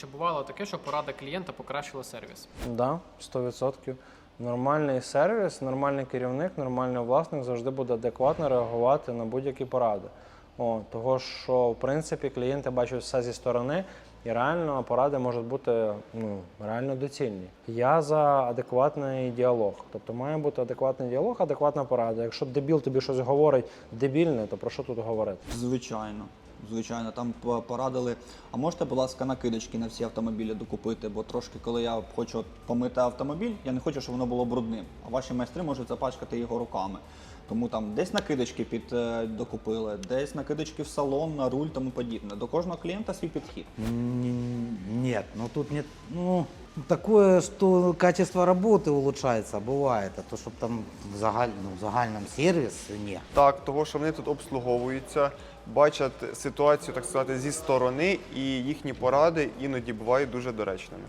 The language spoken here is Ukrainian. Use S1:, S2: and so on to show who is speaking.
S1: Чи бувало таке, що порада клієнта покращила сервіс?
S2: Да, 100%. Нормальний сервіс, нормальний керівник, нормальний власник завжди буде адекватно реагувати на будь-які поради. О, того, що в принципі клієнти бачать все зі сторони, і реально поради можуть бути ну, реально доцільні. Я за адекватний діалог. Тобто має бути адекватний діалог, адекватна порада. Якщо дебіл тобі щось говорить дебільне, то про що тут говорити?
S3: Звичайно. Звичайно, там порадили. А можете, будь ласка, накидочки на всі автомобілі докупити, бо трошки, коли я хочу помити автомобіль, я не хочу, щоб воно було брудним. А ваші майстри можуть запачкати його руками. Тому там десь накидочки під е, докупили, десь накидочки в салон, на руль, тому подібне. До кожного клієнта свій підхід.
S4: Н- Нет, ну тут нет, ну, такое, что качество работы улучшается, бывает, а то, чтобы там в, загаль, ну, в загальном сервис, нет.
S5: Так, того, що вони тут обслуговуються, бачать ситуацію, так сказати, зі сторони, і їхні поради іноді бувають дуже доречними.